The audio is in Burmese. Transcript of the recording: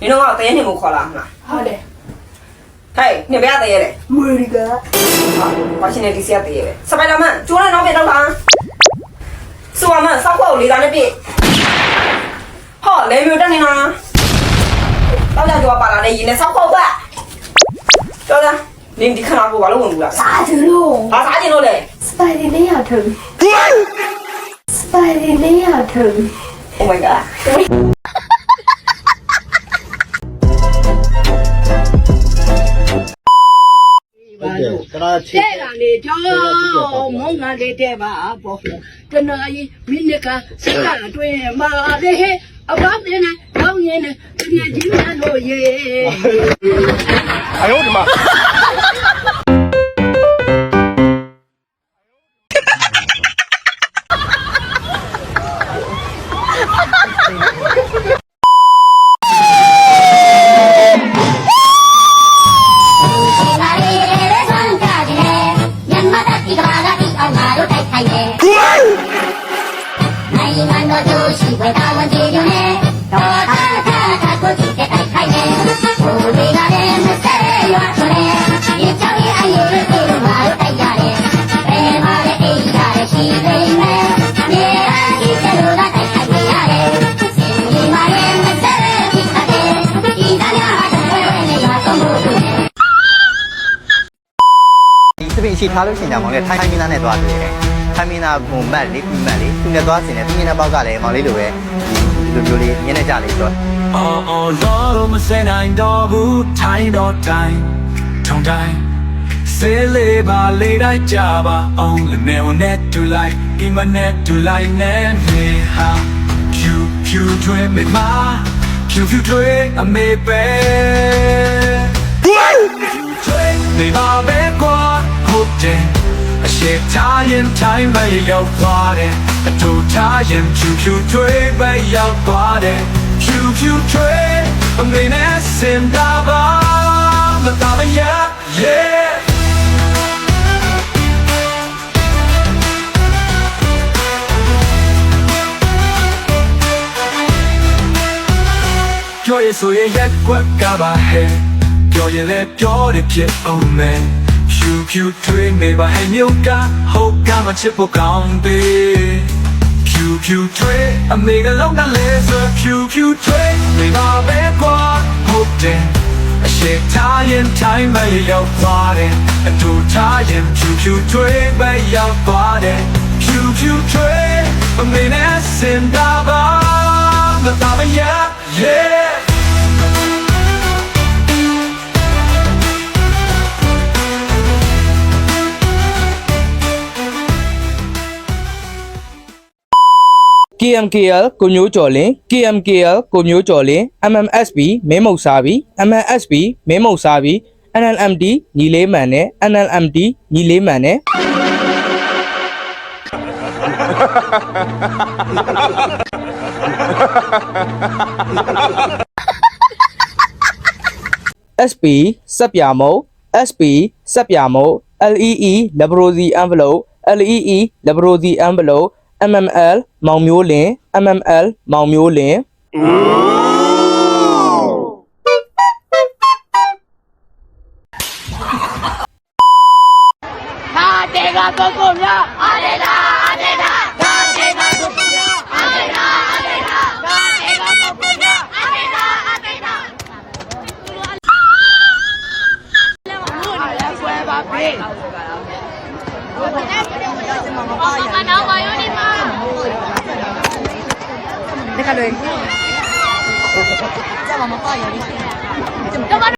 နင်တို့ကတရေနေကိုခေါ်လာမလားဟုတ်တယ်ဟဲ့နင်ဘယ်ကတရေလဲအမေရိကန်ဟာဝါရှင်တန်ဒီစီကတရေပဲစပိုင်ဒါမန်ကျိုးနဲ့နောက်ပြန်တော့လာဆိုအမန်စောက်ခေါက်လေးသားနဲ့ပြည့်ဟောလေမျိုးတက်နေတာတော့ကြောက်ပါလာနဲ့ရင်းနဲ့စောက်ခေါက်ကတော်လားနင်ဒီခဏကိုဘာလို့ဝင်ဘူးလားစားကြလို့ဘာစားကြလို့လဲစပိုင်ဒီလေးရထုံးစပိုင်ဒီလေးရထုံး Oh my god ကဲ့တရာချစ် တဲ့တာလေကြောင်းမုံငါလေးတဲ့ပါပေါ့တနာကြီးမိနစ်ကစကားတွင်မာလေဟဲ့အဘောင်းနေနဲ့တောင်းရင်နဲ့တကယ်ကြီးများလို့ရေ 哎呦我的妈！ မြန်မာတတိကဘာကတိ ရှိထားလို့ရှိရင်ကြောင့်မောင်လေးထိုင်းမင်းသားနဲ့သွားတွေ့တယ်ထိုင်းမင်းသားဘုံမတ်လေးပြီးမတ်လေးသူနဲ့သွားစင်တယ်သူမျက်နှာပေါက်ကလည်းမောင်လေးလိုပဲဒီလိုမျိုးလေးမျက်နှာကြလေးဆိုတော့ Oh oh Lord မစနိုင်တော့ဘူးထိုင်းတော့တိုင်းထုံတိုင်းစေးလေးပါလေးတိုင်းကြပါအောင်လည်းနေဝနဲ့တူလိုက်ဒီမနဲ့တူလိုက်နဲ့နေဟာဖြူဖြူထွေးမိမဖြူဖြူထွေးအမေပဲဖြူထွေးနေပါပဲကွာဟု တ်တယ်အရှိထားရင်တိုင်းပဲရောက်သွားတယ်အထူထားရင်ဖြူဖြူထွေးပဲရောက်သွားတယ်ဖြူဖြူထွေးအမေနဲ့စင်တာပါမတော်မရ yeah ပြောရဆိုရင်ရက်ကွက်ကပါဟဲ့ပြောရင်လည်းပြောတယ်ဖြစ်အောင်မယ် ဖြူဖြူထွေးနေပါဟဲ့မြို့ကဟုတ်ကမချစ်ဖို့ကောင်းသေးဖြူဖြူထွေးအမေကလုံးကလေးဆိုဖြူဖြူထွေးနေပါပဲကွာဟုတ်တယ်အရှိထားရင်တိုင်းပဲရောက်သွားတယ်အထူထားရင်ဖြူဖြူထွေးပဲရောက်သွားတယ်ဖြူဖြူထွေးအမေနဲ့စင်တာပါမတော်မရ yeah ။ KMKL ကိုမျိုးကျော်လင် KMKL ကိုမျိုးကျော်လင် MMSB မင်းမုတ်စားပြီး MMSB မင်းမုတ်စားပြီး NLMD ညီလေးမှန်နဲ့ NLMD ညီလေးမှန်နဲ့ SP စက်ပြမုတ် SP စက်ပြမုတ် LEE laboratory envelope LEE laboratory envelope MML မောင်မျိုးလင် MML မောင်မျိုးလင်ဟာတေကကိုကိုမြအားရတာအားရတာဒါတေက တကယ်လို့ကျမမပါရဒီကျမ